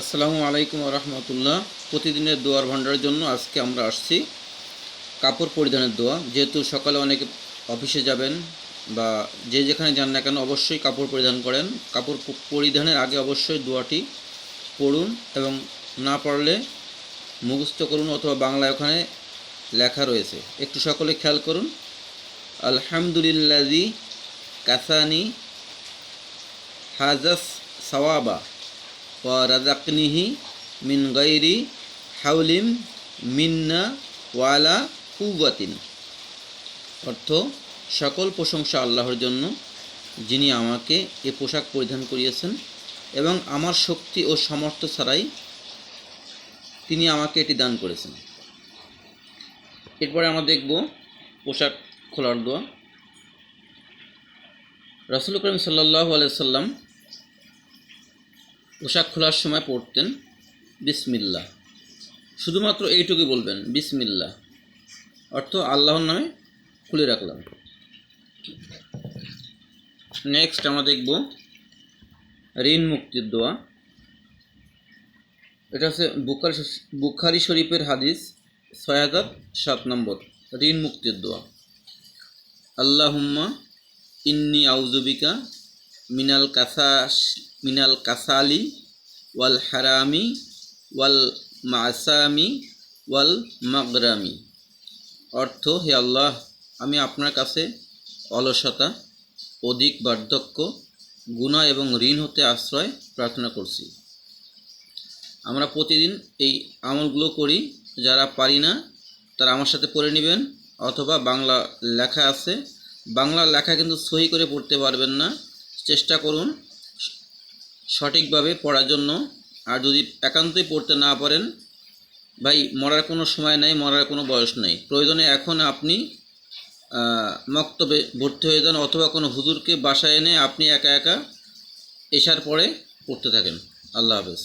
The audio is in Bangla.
আসসালামু আলাইকুম রহমতুল্লাহ। প্রতিদিনের দোয়ার ভাণ্ডারের জন্য আজকে আমরা আসছি কাপড় পরিধানের দোয়া। যেহেতু সকালে অনেকে অফিসে যাবেন বা যে যেখানে যান না কেন অবশ্যই কাপড় পরিধান করেন। কাপড় পরিধানের আগে অবশ্যই দোয়াটি পড়ুন এবং না পড়লে মুখস্থ করুন অথবা বাংলায় ওখানে লেখা রয়েছে। একটু সকলে খেয়াল করুন। আলহামদুলিল্লাজি কাসানি হাজাস সওয়াবা। ওয়া রাজাকনিহি মিন গাইরি হাউলিম মিন্না ওয়ালা কুওয়াতিন অর্থ, সকল প্রশংসা আল্লাহর জন্য, যিনি আমাকে এ পোশাক পরিধান করিয়েছেন এবং আমার শক্তি ও সামর্থ্য ছাড়াই তিনি আমাকে এটি দান করেছেন। এরপরে আমরা দেখব পোশাক খোলার দোয়া। রাসুল করিম সাল্লাহ আলাইসাল্লাম পোশাক খোলার সময় পড়তেন বিসমিল্লা শুধুমাত্র এইটুকুই বলবেন বিসমিল্লা অর্থ আল্লাহর নামে খুলে রাখলাম। নেক্সট আমরা দেখব ঋণ মুক্তির দোয়া। এটা হচ্ছে বুখারি বুখারি শরীফের হাদিস, ছয় হাজার সাত নম্বর, ঋণ মুক্তির দোয়া। আল্লাহুম্মা ইন্নি আউজুবিকা মিনাল কাসাস মিনাল কাসালি, ওয়াল হারামি, ওয়াল মাসামি, ওয়াল মাগরামি। অর্থ, হে আল্লাহ, আমি আপনার কাছে অলসতা, অধিক বার্ধক্য, গুণা এবং ঋণ হতে আশ্রয় প্রার্থনা করছি। আমরা প্রতিদিন এই আমলগুলো করি। যারা পারি না, তারা আমার সাথে পড়ে নেবেন, অথবা বাংলা লেখা আছে। বাংলা লেখা কিন্তু সহি করে পড়তে পারবেন না। চেষ্টা করুন সঠিকভাবে পড়ার জন্য। আর যদি একান্তই পড়তে না পারেন, ভাই, মরার কোনো সময় নাই, মরার কোনো বয়স নাই। প্রয়োজনে এখন আপনি মক্তবে ভর্তি হয়ে যান অথবা কোনো হুজুরকে বাসায় এনে আপনি একা একা এসার পরে পড়তে থাকেন। আল্লাহ হাফেজ।